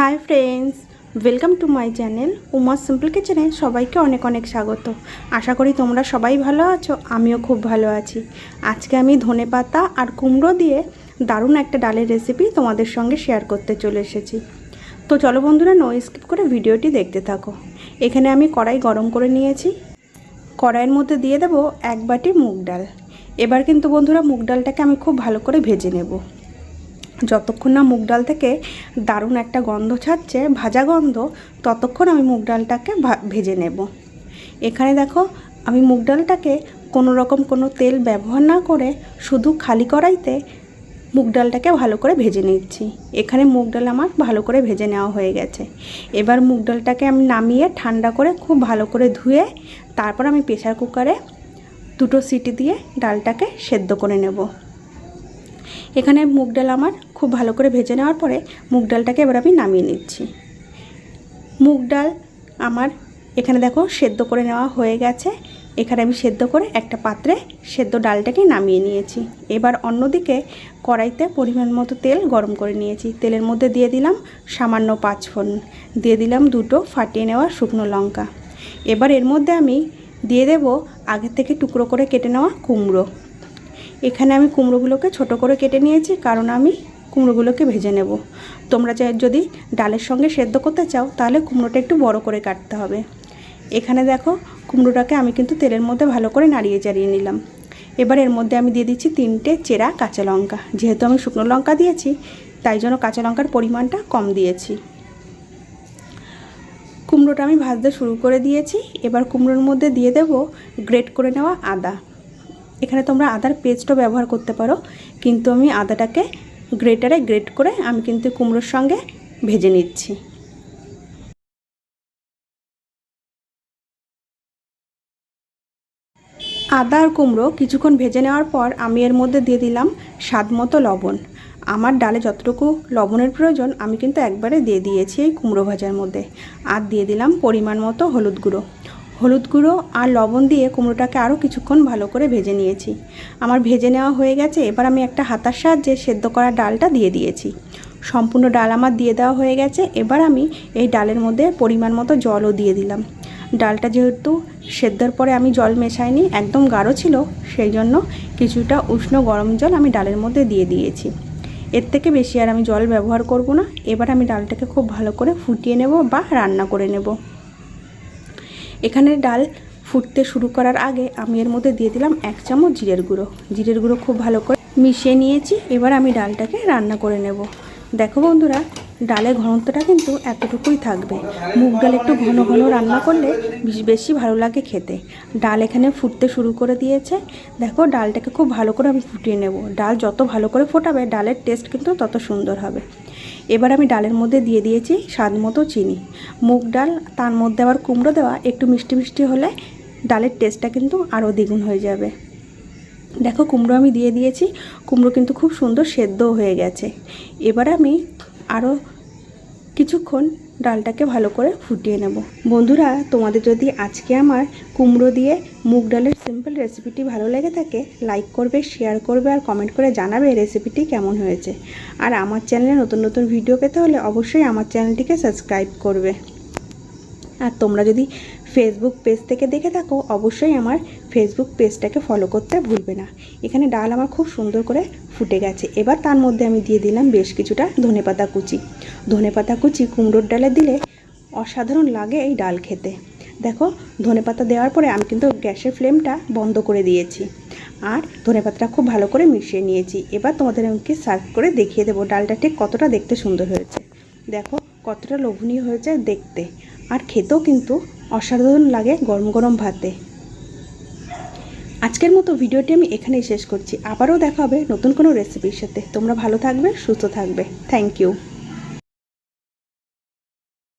Hi friends welcome to my channel Uma simple কিচেনে সবাইকে অনেক অনেক স্বাগত। আশা করি তোমরা সবাই ভালো আছো, আমিও খুব ভালো আছি। আজকে আমি ধনে পাতা আর কুমড়ো দিয়ে দারুণ একটা ডালের রেসিপি তোমাদের সঙ্গে শেয়ার করতে চলে এসেছি। তো চলো বন্ধুরা নো স্কিপ করে ভিডিওটি দেখতে থাকো। এখানে আমি কড়াই গরম করে নিয়েছি। কড়াইয়ের মধ্যে দিয়ে দেবো এক বাটি মুগ ডাল। এবার কিন্তু বন্ধুরা, মুগ ডালটাকে আমি খুব ভালো করে ভেজে নেব। যতক্ষণ না মুগ ডাল থেকে দারুণ একটা গন্ধ ছাড়ছে, ভাজা গন্ধ, ততক্ষণ আমি মুগ ডালটাকে ভেজে নেব। এখানে দেখো, আমি মুগ ডালটাকে কোনো রকম কোনো তেল ব্যবহার না করে শুধু খালি কড়াইতে মুগ ডালটাকে ভালো করে ভেজে নিচ্ছি। এখানে মুগ ডাল আমার ভালো করে ভেজে নেওয়া হয়ে গেছে। এবার মুগ ডালটাকে আমি নামিয়ে ঠান্ডা করে খুব ভালো করে ধুয়ে তারপর আমি প্রেশার কুকারে দুটো সিটি দিয়ে ডালটাকে সেদ্ধ করে নেব। এখানে মুগ ডাল আমার খুব ভালো করে ভেজে নেওয়ার পরে মুগ ডালটাকে এবার আমি নামিয়ে নিচ্ছি। মুগ ডাল আমার এখানে দেখো সেদ্ধ করে নেওয়া হয়ে গেছে। এখানে আমি সেদ্ধ করে একটা পাত্রে সেদ্ধ ডালটাকে নামিয়ে নিয়েছি। এবার অন্যদিকে কড়াইতে পরিমাণ মতো তেল গরম করে নিয়েছি। তেলের মধ্যে দিয়ে দিলাম সামান্য পাঁচ ফোড়ন দিয়ে দিলাম দুটো ফাটিয়ে নেওয়া শুকনো লঙ্কা। এবার এর মধ্যে আমি দিয়ে দেব আগে থেকে টুকরো করে কেটে নেওয়া কুমড়ো। এখানে আমি কুমড়োগুলোকে ছোট করে কেটে নিয়েছি, কারণ আমি কুমড়োগুলোকে ভেজে নেব। তোমরা যদি ডালের সঙ্গে সেদ্ধ করতে চাও, তাহলে কুমড়োটা একটু বড় করে কাটতে হবে। এখানে দেখো, কুমড়োটাকে আমি কিন্তু তেলের মধ্যে ভালো করে নাড়িয়ে চাড়িয়ে নিলাম। এবার এর মধ্যে আমি দিয়ে দিচ্ছি তিনটে চেরা কাঁচা লঙ্কা। যেহেতু আমি শুকনো লঙ্কা দিয়েছি, তাই জন্য কাঁচা লঙ্কার পরিমাণটা কম দিয়েছি। কুমড়োটা আমি ভাজতে শুরু করে দিয়েছি। এবার কুমড়োর মধ্যে দিয়ে দেব গ্রেট করে নেওয়া আদা। এখানে তোমরা আদার পেস্টও ব্যবহার করতে পারো, কিন্তু আমি আদাটাকে গ্রেটারে গ্রেট করে আমি কিন্তু কুমড়োর সঙ্গে ভেজে নিচ্ছি। আদা আর কুমড়ো কিছুক্ষণ ভেজে নেওয়ার পর আমি এর মধ্যে দিয়ে দিলাম স্বাদ মতো লবণ। আমার ডালে যতটুকু লবণের প্রয়োজন আমি কিন্তু একবারে দিয়ে দিয়েছি এই কুমড়ো ভাজার মধ্যে। আর দিয়ে দিলাম পরিমাণ মতো হলুদ গুঁড়ো। হলুদ গুঁড়ো আর লবণ দিয়ে কুমড়োটাকে আরও কিছুক্ষণ ভালো করে ভেজে নিয়েছি। আমার ভেজে নেওয়া হয়ে গেছে, এবার আমি একটা হাতার সাহায্যে সেদ্ধ করা ডালটা দিয়ে দিয়েছি। সম্পূর্ণ ডাল আমার দিয়ে দেওয়া হয়ে গেছে, এবার আমি এই ডালের মধ্যে পরিমাণ মতো জলও দিয়ে দিলাম। ডালটা যেহেতু সেদ্ধর পরে আমি জল মেশাইনি, একদম গাঢ় ছিল, সেই জন্য কিছুটা উষ্ণ গরম জল আমি ডালের মধ্যে দিয়ে দিয়েছি। এর থেকে বেশি আর আমি জল ব্যবহার করব না, এবার আমি ডালটাকে খুব ভালো করে ফুটিয়ে নেব বা রান্না করে নেব। এখানে ডাল ফুটতে শুরু করার আগে আমি এর মধ্যে দিয়ে দিলাম এক চামচ জিরের গুঁড়ো। জিরের গুঁড়ো খুব ভালো করে মিশিয়ে নিয়েছি। এবার আমি ডালটাকে রান্না করে নেব। দেখো বন্ধুরা ডালের ঘনত্বটা কিন্তু এতটুকুই থাকবে। মুগ ডাল একটু ঘন ঘন রান্না করলে বেশি ভালো লাগে খেতে। ডাল এখানে ফুটতে শুরু করে দিয়েছে। দেখো, ডালটাকে খুব ভালো করে আমি ফুটিয়ে নেব। ডাল যত ভালো করে ফোটাবে, ডালের টেস্ট কিন্তু তত সুন্দর হবে। এবার আমি ডালের মধ্যে দিয়ে দিয়েছি স্বাদ মতো চিনি। মুগ ডাল, তার মধ্যে আবার কুমড়ো দেওয়া, একটু মিষ্টি মিষ্টি হলে ডালের টেস্টটা কিন্তু আরও দ্বিগুণ হয়ে যাবে। দেখো, কুমড়ো আমি দিয়ে দিয়েছি। কুমড়ো কিন্তু খুব সুন্দর সেদ্ধও হয়ে গেছে। এবার আমি আরও কিছুক্ষণ ডালটাকে ভালো করে ফুটিয়ে নেব। বন্ধুরা, তোমাদের যদি আজকে আমার কুমড়ো দিয়ে মুগ ডালের সিম্পল রেসিপিটি ভালো লেগে থাকে লাইক করবে শেয়ার করবে আর কমেন্ট করে জানাবে রেসিপিটি কেমন হয়েছে। আর আমার চ্যানেলে নতুন নতুন ভিডিও পেতে হলে অবশ্যই আমার চ্যানেলটিকে সাবস্ক্রাইব করবে। আর তোমরা যদি ফেসবুক পেজ থেকে দেখে থাকো, অবশ্যই আমার ফেসবুক পেজটাকে ফলো করতে ভুলবে না। এখানে ডাল আমার খুব সুন্দর করে ফুটে গেছে। এবার তার মধ্যে আমি দিয়ে দিলাম বেশ কিছুটা ধনেপাতা কুচি। ধনেপাতা কুচি কুমড়োর ডালে দিলে অসাধারণ লাগে এই ডাল খেতে। দেখো ধনেপাতা দেওয়ার পরে আমি কিন্তু গ্যাসের ফ্লেমটা বন্ধ করে দিয়েছি। আর ধনেপাতাটা খুব ভালো করে মিশিয়ে নিয়েছি। এবার তোমাদের আমাকে সার্ভ করে দেখিয়ে দেবো ডালটা ঠিক কতটা দেখতে সুন্দর হয়েছে। দেখো, কতটা লোভনীয় হয়েছে দেখতে। আর খেতেও কিন্তু অসাধারণ লাগে গরম গরম ভাতে। আজকের মতো ভিডিওটি আমি এখানেই শেষ করছি। আবারও দেখা হবে নতুন কোনো রেসিপির সাথে। তোমরা ভালো থাকবে, সুস্থ থাকবে। Thank you